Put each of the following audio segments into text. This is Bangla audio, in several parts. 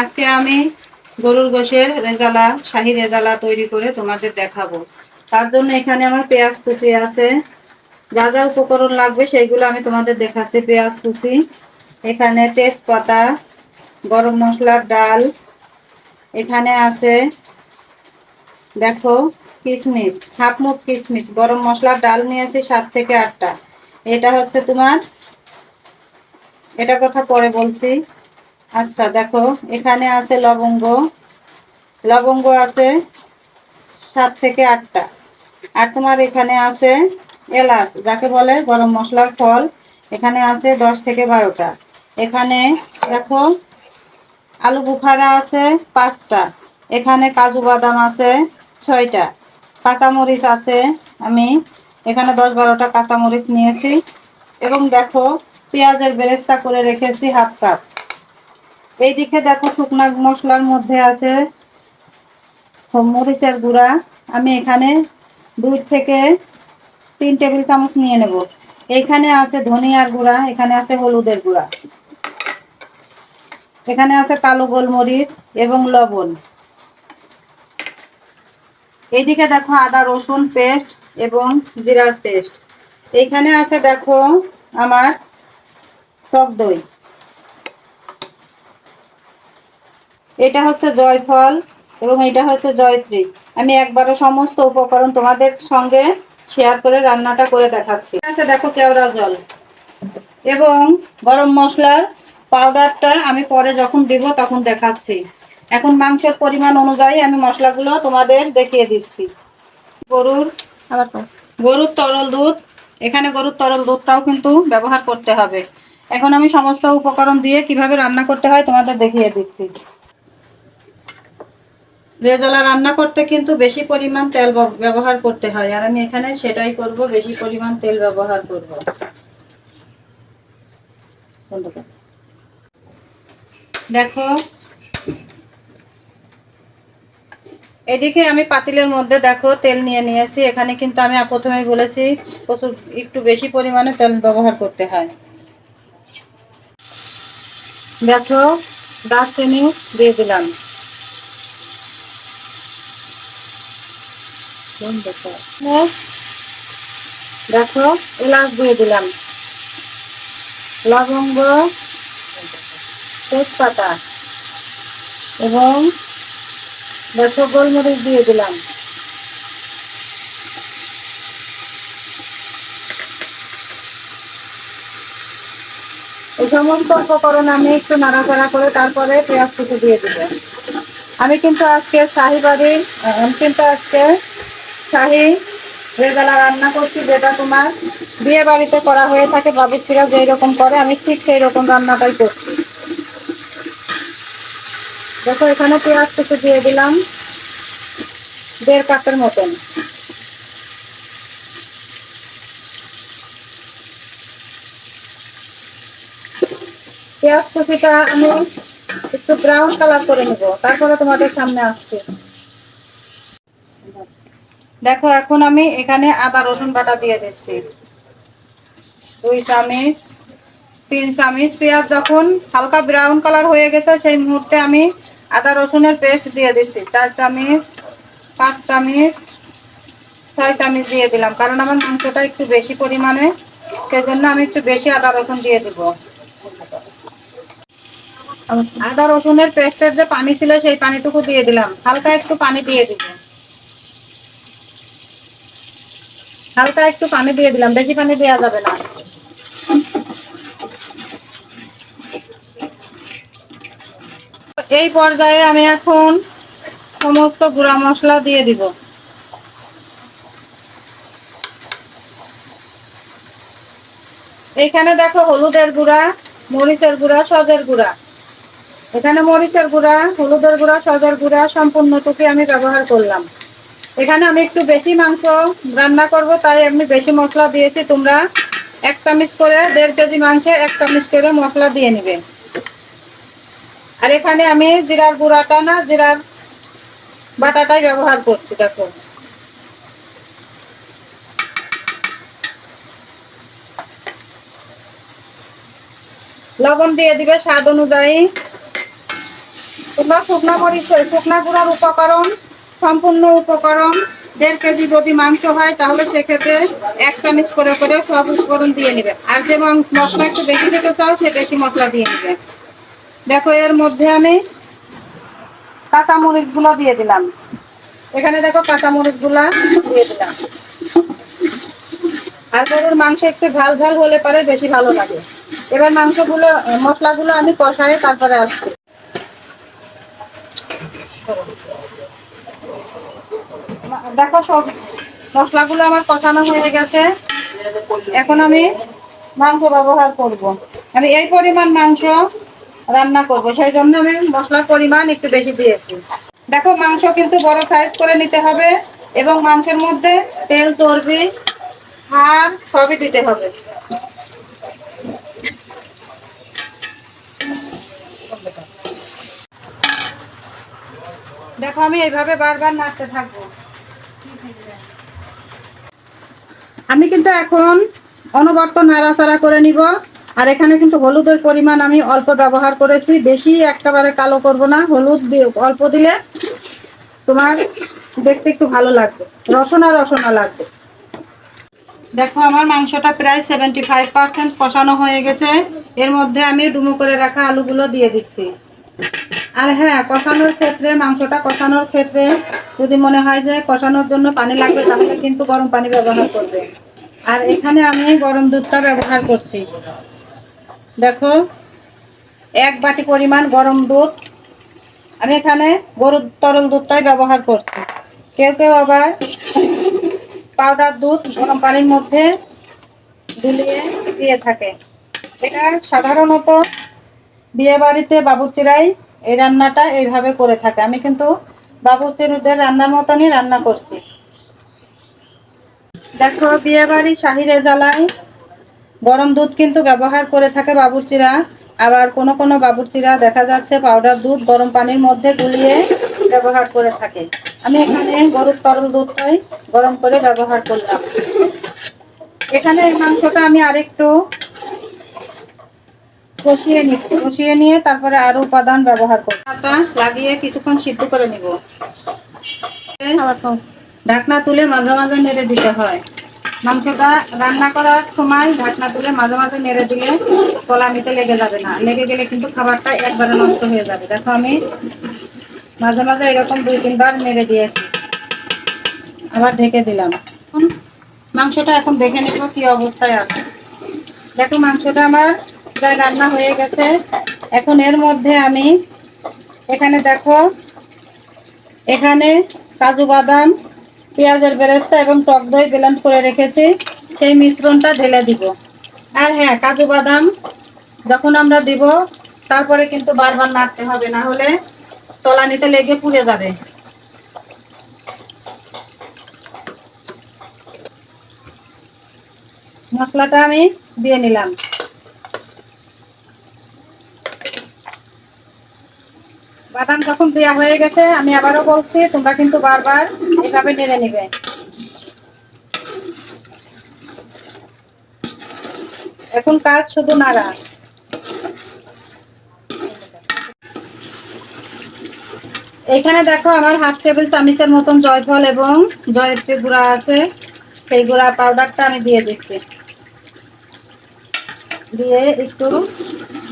আজকে আমি গরুর গোশের রেজালা, শাহি রেজালা তৈরি করে তোমাদের দেখাবো। তার জন্য এখানে আমার পেঁয়াজ কুচি আছে। যা যা উপকরণ লাগবে সেইগুলো আমি তোমাদের দেখাচ্ছি। পেঁয়াজ কুচি, এখানে তেজপাতা, গরম মশলার ডাল, এখানে আছে, দেখো কিশমিশ হাফ মুখ কিশমিশ গরম মশলার ডাল নিয়েছি সাত থেকে আটটা। এটা হচ্ছে তোমার এটা কথা পরে বলছি। আচ্ছা দেখো, এখানে আছে লবঙ্গ। লবঙ্গ আছে সাত থেকে আটটা। আর তোমার এখানে আছে এলাচ, যাকে বলে গরম মশলার ফল। এখানে আছে দশ থেকে বারোটা। এখানে, দেখো, আলু বুখারা আছে পাঁচটা। এখানে কাজু বাদাম আছে ছয়টা। কাঁচামরিচ আছে, আমি এখানে দশ বারোটা কাঁচামরিচ নিয়েছি। এবং দেখো, পেঁয়াজের বেরেস্তা করে রেখেছি হাফ কাপ। এইদিকে দেখো শুকনা মশলার মধ্যে আছে মরিচের গুঁড়া। আমি এখানে দুই থেকে তিন টেবিল চামচ নিয়ে নেব। এইখানে আছে ধনিয়ার গুঁড়া, এখানে আছে হলুদের গুঁড়া। এখানে আছে কালো গোলমরিচ এবং লবণ। এইদিকে দেখো আদা, রসুন পেস্ট এবং জিরার পেস্ট। এইখানে আছে দেখো আমার টক দই। এটা হচ্ছে জয়ফল এবং এটা হচ্ছে জয়ত্রী। আমি একবারে সমস্ত উপকরণ তোমাদের সঙ্গে শেয়ার করে রান্নাটা করে দেখাচ্ছি। আছে দেখো কেওড়া জল। এবং গরম মশলার পাউডারটা আমি পরে যখন দিব তখন দেখাচ্ছি। এখন মাংসের পরিমাণ অনুযায়ী আমি মশলাগুলো তোমাদের দেখিয়ে দিচ্ছি। গরুর গরুর তরল দুধ। এখানে গরুর তরল দুধটাও কিন্তু ব্যবহার করতে হবে। এখন আমি সমস্ত উপকরণ দিয়ে কীভাবে রান্না করতে হয় তোমাদের দেখিয়ে দিচ্ছি। রেজালা রান্না করতে কিন্তু বেশি পরিমাণ তেল ব্যব- ব্যবহার করতে হয়। আর আমি এখানে সেটাই করব, বেশি পরিমাণ তেল ব্যবহার করব। দেখো, এদিকে আমি পাতিলের মধ্যে দেখো তেল নিয়ে নিয়েছি। এখানে কিন্তু আমি প্রথমেই বলেছি, প্রচুর একটু বেশি পরিমাণে তেল ব্যবহার করতে হয়। দেখো, দারচিনি দিয়ে দিলাম। দেখো এলাচ দিয়ে দিলাম। লবঙ্গ তেজপাতা এবং দেখো গোলমরিচ দিয়ে দিলাম। এই সমস্ত উপকরণ আমি একটু নাড়াচাড়া করে তারপরে পেঁয়াজ কুচি দিয়ে দিব। আমি কিন্তু আজকে শাহি বাড়ির আহ, আমি কিন্তু আজকে শাহি, রেজালা রান্না করছি, যেটা তোমার বিয়ে বাড়িতে করা হয়ে থাকে, বাবুর্চিরা যেই রকম করে, আমি ঠিক সেই রকম রান্নাটাই করছি। দেখো, এখানে পেঁয়াজ কুচি দিয়ে দিলাম, দেড় কাপের মতন। পেঁয়াজ কুচিটা আমি একটু ব্রাউন কালার করে নেব, তারপরে তোমাদের সামনে আসছে। দেখো, এখন আমি এখানে আদা, রসুন বাটা দিয়ে দিচ্ছি। দুই চামচ, তিন চামচ পেঁয়াজ যখন হালকা ব্রাউন কালার হয়ে গেছে, সেই মুহূর্তে আমি আদা, রসুনের পেস্ট দিয়ে দিচ্ছি। চার চামচ, পাঁচ চামচ, ছয় চামচ দিয়ে দিলাম, কারণ আমার মাংসটা একটু বেশি পরিমাণে, সেজন্য আমি একটু বেশি আদা, রসুন দিয়ে দেবো। আদা, রসুনের পেস্টের যে পানি ছিল, সেই পানিটুকু দিয়ে দিলাম। হালকা একটু পানি দিয়ে দিব। হালকা একটু পানি দিয়ে দিলাম, বেশি পানি দেওয়া যাবে না। এই পর্যায়ে আমি এখন সমস্ত গুঁড়া মশলা দিয়ে দিব। এখানে দেখো হলুদের গুঁড়া, মরিচের গুঁড়া, সজের গুঁড়া। এখানে মরিচের গুঁড়া, হলুদের গুঁড়া, সজের গুঁড়া সম্পূর্ণটুকু আমি ব্যবহার করলাম। এখানে আমি একটু বেশি মাংস রান্না করব, তাই আমি বেশি মশলা দিয়েছি। তোমরা এক চামচ করে দেড় কেজি মাংসে এক চামচ করে মশলা দিয়ে নেবে। আর এখানে আমি জিরার গুঁড়াটা না, জিরার বাটাটাই ব্যবহার করছি, দেখো। লবণ দিয়ে দিবে স্বাদ অনুযায়ী। তোমরা শুকনা মরিচ, শুকনা গুঁড়ার উপকরণ সম্পূর্ণ উপকরণ, দেড় কেজি যদি মাংস হয়, তাহলে সেক্ষেত্রে এক চামচ করে করে সব উপকরণ দিয়ে নেবে। আর যে মশলা একটু বেশি খেতে চাও, সে বেশি মশলা দিয়ে নেবে। দেখো, এর মধ্যে আমি কাঁচা মরিচগুলো দিয়ে দিলাম। এখানে দেখো কাঁচা মরিচগুলা দিয়ে দিলাম। আর গরুর মাংস একটু ঝাল ঝাল হলে পরে বেশি ভালো লাগে। এবার মাংসগুলো, মশলাগুলো আমি কষাই তারপরে আসছি। দেখো সব মশলাগুলো আমার কষানো হয়ে গেছে। এখন আমি মাংস ব্যবহার করব। আমি এই পরিমাণ মাংস রান্না করব, সেই জন্য আমি মশলার পরিমাণ একটু বেশি দিয়েছি। দেখো মাংস কিন্তু বড় সাইজ করে নিতে হবে এবং মাংসের মধ্যে তেল, চর্বি, হাড় সবই দিতে হবে। দেখো আমি এইভাবে বারবার নাড়তে থাকব। আমি কিন্তু এখন অনবর্ত নাড়াচাড়া করে নিব। আর এখানে কিন্তু হলুদের পরিমাণ আমি অল্প ব্যবহার করেছি। বেশি একেবারে কালো করব না। হলুদ অল্প দিলে তোমার দেখতে একটু ভালো লাগবে। রসনা রসনা লাগবে। দেখো, আমার মাংসটা প্রায় সেভেন্টি ফাইভ পার্সেন্ট কষানো হয়ে গেছে। এর মধ্যে আমি ডুমো করে রাখা আলুগুলো দিয়ে দিচ্ছি। আর হ্যাঁ কষানোর ক্ষেত্রে, মাংসটা কষানোর ক্ষেত্রে যদি মনে হয় যে কষানোর জন্য পানি লাগবে, তাহলে কিন্তু গরম পানি ব্যবহার করবে। আর এখানে আমি গরম দুধটা ব্যবহার করছি। দেখো, এক বাটি পরিমাণ গরম দুধ। আমি এখানে গরুর তরল দুধটাই ব্যবহার করছি। কেউ কেউ আবার পাউডার দুধ গরম পানির মধ্যে গুলিয়ে দিয়ে থাকে। এটা সাধারণত বিয়ে বাড়িতে বাবুর্চিরাই এই রান্নাটা এইভাবে করে থাকে। আমি কিন্তু বাবুর্চিরদের রান্নার মতনই রান্না করছি। দেখো বিয়ে বাড়ি শাহি রেজালায় গরম দুধ কিন্তু ব্যবহার করে থাকে বাবুর্চিরা। আবার কোনো কোনো বাবুর্চিরা দেখা যাচ্ছে পাউডার দুধ গরম পানির মধ্যে গুলিয়ে ব্যবহার করে থাকে। আমি এখানে গরুর তরল দুধটাই গরম করে ব্যবহার করলাম। এখানে মাংসটা আমি আরেকটু কষিয়ে নিব কষিয়ে নিয়ে তারপরে আরও উপাদান ব্যবহার করব। আটা লাগিয়ে কিছুক্ষণ সিদ্ধ করে নিব। ঢাকনা তুলে মাঝে মাঝে নেড়ে দিতে হয়। মাংসটা রান্না করার সময় ঢাকনা তুলে মাঝে মাঝে নেড়ে দিলে কলামিতে লেগে যাবে না। লেগে গেলে কিন্তু খাবারটা একবারে নষ্ট হয়ে যাবে। দেখো আমি মাঝে মাঝে এরকম দুই, তিনবার নেড়ে দিয়েছি। আবার ঢেকে দিলাম। মাংসটা এখন দেখে নেব কি অবস্থায় আছে। দেখো মাংসটা আমার প্রায় রান্না হয়ে গেছে। এখন এর মধ্যে আমি এখানে দেখো, এখানে কাজু বাদাম, পেঁয়াজের বেরেস্তা এবং টক দই ব্লেন্ড করে রেখেছি। সেই মিশ্রণটা ঢেলে দিব। আর হ্যাঁ কাজু বাদাম যখন আমরা দিব, তারপরে কিন্তু বারবার নাড়তে হবে, না হলে তলানিতে লেগে পুড়ে যাবে। মশলাটা আমি দিয়ে নিলাম। বাদাম যখন দেওয়া হয়ে গেছে, আমি আবারও বলছি, তোমরা কিন্তু বারবার এভাবে নেড়ে নিবে। এখন কাজ শুধু নাড়া। এখানে দেখো আমার হাফ টেবিল চামিচের মতন জয়ফল এবং জয়ত্রী গুঁড়া আছে, সেই গুঁড়া পাউডারটা আমি দিয়ে দিচ্ছি। দিয়ে একটু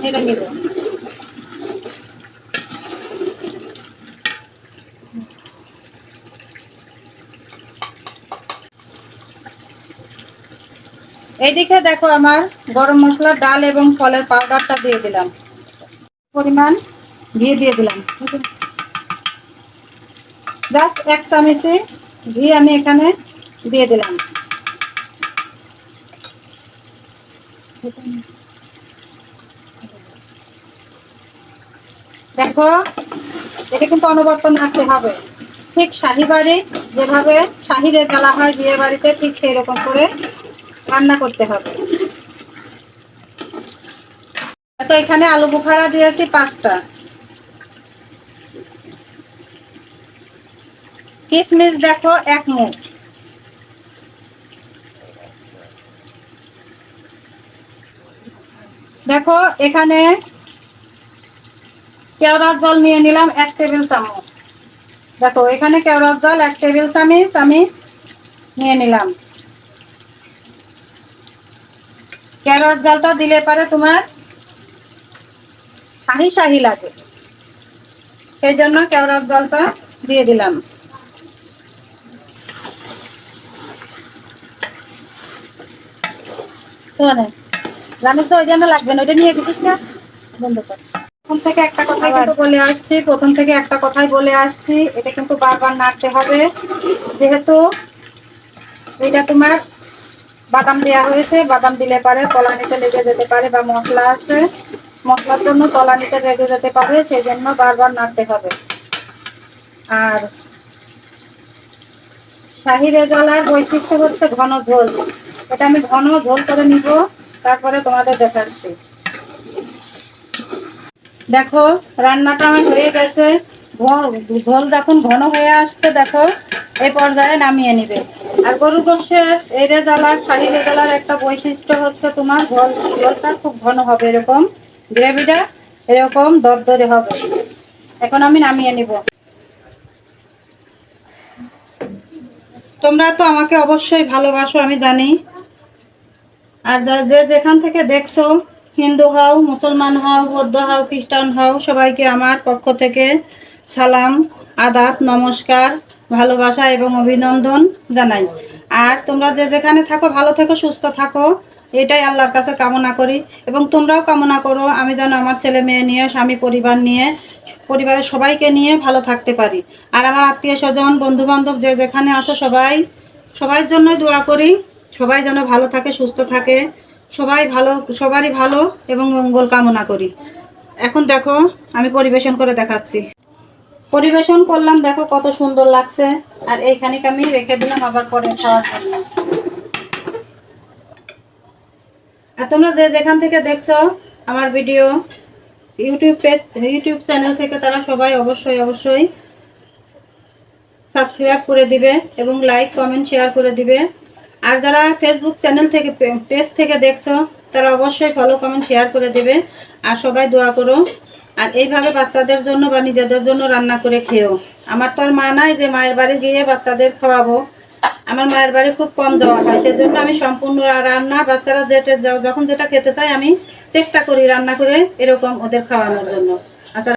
নেড়ে নিব। এইদিকে দেখো আমার গরম মশলা, ডাল এবং ফলের পাউডারটা দিয়ে দিলাম। পরিমাণ ঘি দিয়ে দিলাম। জাস্ট এক চামচে ঘি আমি এখানে দিয়ে দিলাম। দেখো, এটা কিন্তু অনবর্ত নাড়তে হবে। ঠিক শাহি বাড়ি যেভাবে শাহি রেজালা হয়, বিয়ে বাড়িতে ঠিক সেই রকম করে রান্না করতে হবে। তো এখানে আলু বুখারা দিয়েছি পাঁচটা। কিশমিশ দেখো এক মুখ দেখো এখানে কেওড়ার জল নিয়ে নিলাম এক টেবিল চামচ। দেখো এখানে কেওড়ার জল এক টেবিল চামচ আমি নিয়ে নিলাম। কেওড়ার জলটা দিলে পারে তোমার শাহি শাহি লাগে। সেই জন্য কেওড়ার জলটা দিয়ে দিলাম। জানিস তো ওই জন্য লাগবে না ওইটা নিয়ে গেছিস না? বন্ধ কর। প্রথম থেকে একটা কথাই কিন্তু বলে আসছি প্রথম থেকে একটা কথাই বলে আসছি এটা কিন্তু বারবার নাড়তে হবে। যেহেতু এটা তোমার বাদাম দেওয়া হয়েছে, বাদাম দিলে পারে তলানিতে লেগে যেতে পারে বা মশলা আছে। মশলার জন্য তলানিতে লেগে যেতে পারে সেই জন্য বারবার নাড়তে হবে। আর শাহি রেজালার বৈশিষ্ট্য হচ্ছে ঘন ঝোল। এটা আমি ঘন ঝোল করে নিব, তারপরে তোমাদের দেখাচ্ছি। দেখো, রান্নাটা আমার হয়ে গেছে। ঝোল যখন ঘন হয়ে আসছে, দেখো, এই পর্যায়ে নামিয়ে নিবে। আর গরু গোশের এই রেজালার শাড়ি রেজালার একটা বৈশিষ্ট্য হচ্ছে তোমার ঝোল ঝোলটা খুব ঘন হবে এরকম, গ্রেভিটা এরকম দরদরে হবে। এখন আমি নামিয়ে নিব। তোমরা তো আমাকে অবশ্যই ভালোবাসো, আমি জানি। আর যা, যে যেখান থেকে দেখছ, হিন্দু হও, মুসলমান হও, বৌদ্ধ হও, খ্রিস্টান হও, সবাইকে আমার পক্ষ থেকে সালাম, আদাব, নমস্কার, ভালোবাসা এবং অভিনন্দন জানাই। আর তোমরা যে যেখানে থাকো, ভালো থেকো, সুস্থ থাকো, এটাই আল্লাহর কাছে কামনা করি। এবং তোমরাও কামনা করো, আমি যেন আমার ছেলে মেয়ে নিয়ে, স্বামী পরিবার নিয়ে, পরিবারের সবাইকে নিয়ে ভালো থাকতে পারি। আর আমার আত্মীয় স্বজন বন্ধু বান্ধব যে যেখানে আসো, সবাই সবার জন্য দোয়া করি, সবাই যেন ভালো থাকে, সুস্থ থাকে, সবাই ভালো, সবারই ভালো এবং মঙ্গল কামনা করি। এখন দেখো, আমি পরিবেশন করে দেখাচ্ছি। পরিবেশন করলাম, দেখো কত সুন্দর লাগছে। আর এইখানিকে আমি রেখে দিলাম, আবার পরে খাওয়ার জন্য আর তোমরা যেখান থেকে দেখছ আমার video, YouTube page, YouTube channel থেকে তারা সবাই অবশ্যই অবশ্যই সাবস্ক্রাইব করে দিবে এবং লাইক, কমেন্ট, শেয়ার করে দিবে। আর যারা ফেসবুক চ্যানেল থেকে, পেজ থেকে দেখছ, তারা অবশ্যই ফলো কমেন্ট শেয়ার করে দেবে। আর সবাই দোয়া করো। আর এইভাবে বাচ্চাদের জন্য বা নিজেদের জন্য রান্না করে খেয়েও আমার তো আর মা নাই যে মায়ের বাড়ি গিয়ে বাচ্চাদের খাওয়াবো। আমার মায়ের বাড়ি খুব কম যাওয়া হয়, সেজন্য আমি সম্পূর্ণ রান্না বাচ্চারা যেটা যখন যেটা খেতে চায় আমি চেষ্টা করি রান্না করে এরকম ওদের খাওয়ানোর জন্য। আচ্ছা